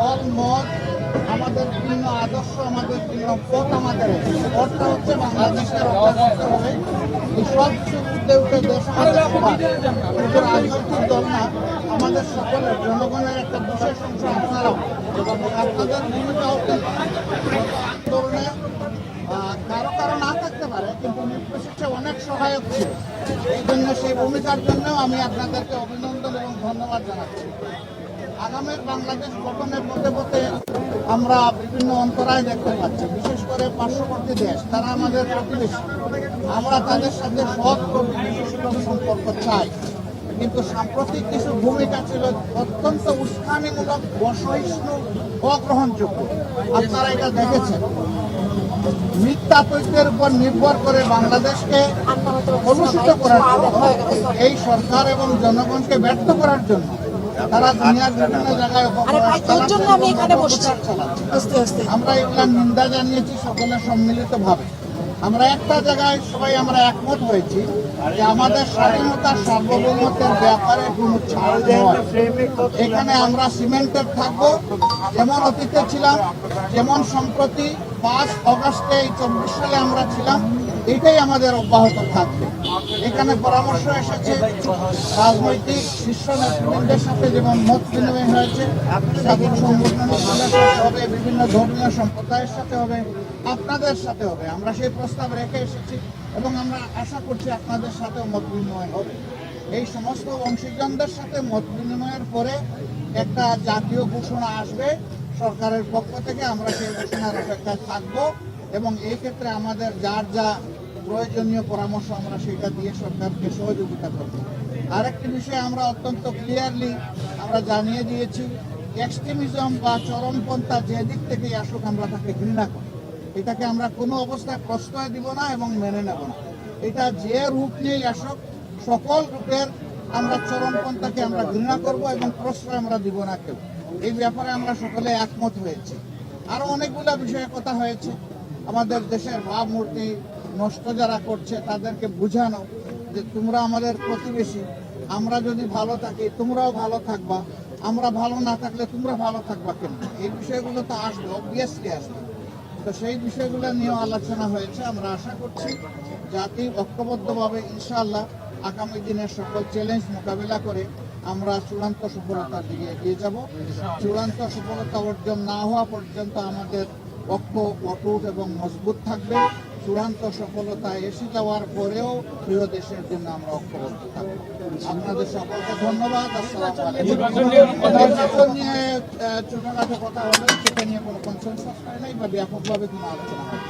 দল মত আমাদের ভিন্ন আদর্শ আমাদের ভিন্ন পথ আমাদের পথটা হচ্ছে বাংলাদেশের হবে সব উঠে উঠে দেশ আমাদের রাজনৈতিক দল না আমাদের সকলের জনগণের একটা বিশেষ অংশ আপনারাও। আপনাদের ভূমিকা আন্দোলনে আহ, কারও কারও না থাকতে পারে কিন্তু নির্বিশেষে অনেক সহায়ক ছিল। এই জন্য সেই ভূমিকার জন্যও আমি আপনাদেরকে অভিনন্দন এবং ধন্যবাদ জানাচ্ছি। আগামীর বাংলাদেশ গঠনের পথে পথে আমরা বিভিন্ন অন্তরায় দেখতে পাচ্ছি। বিশেষ করে পার্শ্ববর্তী দেশ, তারা আমাদের প্রতিবেশী। আমরা তাদের সাথে সৎ সম্পর্ক চাই। কিন্তু সাম্প্রতিক কিছু ভূমিকা ছিল অত্যন্ত উস্কানিমূলক অসহিষ্ণু অগ্রহণযোগ্য। আপনারা এটা দেখেছেন। মিথ্যা তথ্যের উপর নির্ভর করে বাংলাদেশকে কলুষিত করার জন্য, এই সরকার এবং জনগণকে ব্যর্থ করার জন্য তারা দুনিয়ার বিভিন্ন জায়গায় তোর জন্য আমি এখানে বসছি। আস্তে আস্তে আমরা এগুলা নিন্দা জানিয়েছি সকলে সম্মিলিত আমরা একটা জায়গায় সবাই আমরা একমত হয়েছি যে আমাদের স্বাধীনতা সার্বভৌমত্বের ব্যাপারে কোনো ছাড় নয় এখানে আমরা সিমেন্টের থাকব যেমন অতীতে ছিলাম যেমন সম্প্রতি পাঁচ অগস্টে এই চব্বিশ সালে আমরা ছিলাম এটাই আমাদের অব্যাহত থাকবে। এখানে পরামর্শ এসেছে, রাজনৈতিক শীর্ষ নেতৃবৃন্দের সাথে যেমন মত বিনিময় হয়েছে, স্বাধীন সংগঠনের সাথে হবে, বিভিন্ন ধর্মীয় সম্প্রদায়ের সাথে হবে, আপনাদের সাথে হবে। আমরা সেই প্রস্তাব রেখে এসেছি এবং আমরা আশা করছি আপনাদের সাথেও মত বিনিময় হবে। এই সমস্ত অংশীজনদের সাথে মত বিনিময়ের পরে একটা জাতীয় ঘোষণা আসবে। সরকারের পক্ষ থেকে আমরা সেই ঘোষণার অপেক্ষায় থাকব এবং এই ক্ষেত্রে আমাদের যার যা প্রয়োজনীয় পরামর্শ আমরা সেটা দিয়ে সরকারকে সহযোগিতা করব। আরেকটি বিষয় আমরা অত্যন্ত ক্লিয়ারলি আমরা জানিয়ে দিয়েছি এক্সট্রিমিজম বা চরমপন্থা যে দিক থেকেই আসুক আমরা তাকে ঘৃণা করি। এটাকে আমরা কোনো অবস্থায় প্রশ্রয় দিব না এবং মেনে নেব না। এটা যে রূপ নিয়েই আসুক, সকল রূপের আমরা চরমপন্থাকে আমরা ঘৃণা করব এবং প্রশ্রয় আমরা দিব না কেউ। এই ব্যাপারে আমরা সকলে একমত হয়েছি। আরও অনেকগুলো বিষয়ে কথা হয়েছে। আমাদের দেশের ভাবমূর্তি নষ্ট যারা করছে তাদেরকে বুঝানো যে তোমরা আমাদের প্রতিবেশী, আমরা যদি ভালো থাকি, তোমরাও ভালো থাকবা, আমরা ভালো না থাকলে তোমরা ভালো থাকবা কেন? এই বিষয়গুলো তো আসবে অবভিয়াসলি আসবে। তো সেই বিষয়গুলো নিয়েও আলোচনা হয়েছে। আমরা আশা করছি জাতি ঐক্যবদ্ধভাবে ইনশাআল্লাহ আগামী দিনের সকল চ্যালেঞ্জ মোকাবিলা করে আমরা চূড়ান্ত সফলতার দিকে এগিয়ে যাব। চূড়ান্ত সফলতা অর্জন না হওয়া পর্যন্ত আমাদের ঐক্য, অটুট এবং মজবুত থাকবে। চূড়ান্ত সফলতা এসে যাওয়ার পরেও প্রিয় দেশের জন্য আমরা ঐক্যবদ্ধ থাকব। আপনাদের সকলকে ধন্যবাদ। নির্বাচন নিয়ে ছোটখাটো কথা হবে সেটা নিয়ে কোনো কনসেন্সাস হয় নাই বা ব্যাপকভাবে কোনো আলোচনা হয়।